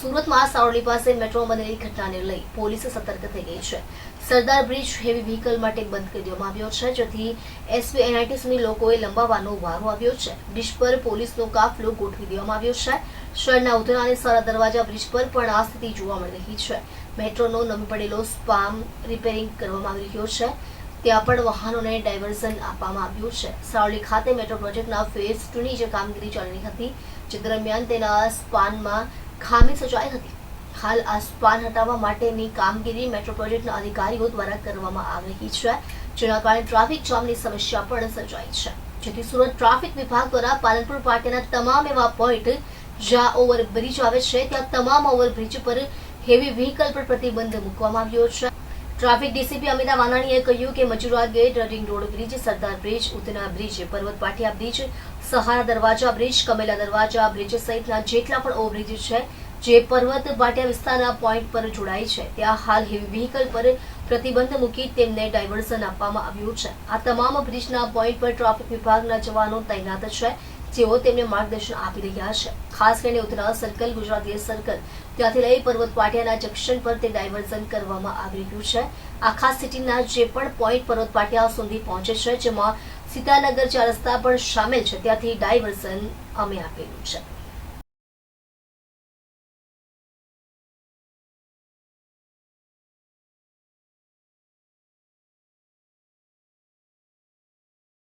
સુરતમાં સાવરલી પાસે મેટ્રોમાં બનેલી ઘટનાને લઈ પોલીસ સતર્ક થઈ ગઈ છે. સરદાર બ્રિજ હેવી વ્હીકલ માટે બંધ કરી દેવામાં આવ્યો છે, જેથી એસપી એનઆઈટી લોકોએ લંબાવવાનો વારો આવ્યો છે. બ્રિજ પર પોલીસનો કાફલો ગોઠવી દેવામાં આવ્યો છે. શહેરના ઉધના અને સારા દરવાજા બ્રિજ પર પણ આ સ્થિતિ જોવા મળી રહી છે. મેટ્રોનો નમી પડેલો સ્પામ રિપેરિંગ કરવામાં આવી રહ્યો છે. ત્યાં પણ વાહનોને ડાયવર્ઝન આપવામાં આવ્યું છે. સાવલી ખાતે મેટ્રો પ્રોજેક્ટના ફેઝ ટુની જે કામગીરી ચાલી હતી, જે દરમિયાન તેના સ્પાનમાં ખામી સર્જાઈ હતી. હાલ આ સ્પાન હટાવવા માટેની કામગીરી મેટ્રો પ્રોજેક્ટના અધિકારીઓ દ્વારા કરવામાં આવી રહી છે, જેના કારણે ટ્રાફિક જામની સમસ્યા પણ સર્જાઈ છે. જેથી સુરત ટ્રાફિક વિભાગ દ્વારા પાલનપુર પાર્ટીના તમામ એવા પોઈન્ટ જ્યાં ઓવરબ્રિજ આવે છે, ત્યાં તમામ ઓવરબ્રિજ પર હેવી વ્હીકલ પર પ્રતિબંધ મૂકવામાં આવ્યો છે. ટ્રાફિક ડીસીપી અમિતા વાનાણીએ કહ્યું કે Majura gate, ring road bridge, Sardar bridge Udhna bridge, Parvat Patiya bridge સહારા દરવાજા, બ્રિજ, કમેલા દરવાજા, બ્રિજ સહિતના જેટલા પણ ઓવરબ્રિજ છે, જે પર્વત પાટિયા વિસ્તારના પોઈન્ટ પર જોડાય છે. ત્યાં હાલ હેવી વ્હીકલ પર પ્રતિબંધ મૂકી તેમને ડાયવર્ઝન આપવામાં આવ્યું છે. આ તમામ બ્રિજના પોઈન્ટ પર ટ્રાફિક વિભાગના જવાનો તૈનાત છે. જેઓ તેમને માર્ગદર્શન આપી રહ્યા છે. ખાસ કરીને ઉધના સર્કલ ગુજરાતી સર્કલ ત્યાંથી લઈ પર્વત પાટિયાના જંકશન પર તે ડાયવર્ઝન કરવામાં આવી રહ્યું છે. આખા સિટીના જે પણ પોઈન્ટ પર્વત પાટિયા સુધી પહોંચે છે, જેમાં સીતાનગર ચાર રસ્તા પણ સામેલ છે. ત્યાંથી ડાયવર્ઝન અમે આપેલું છે.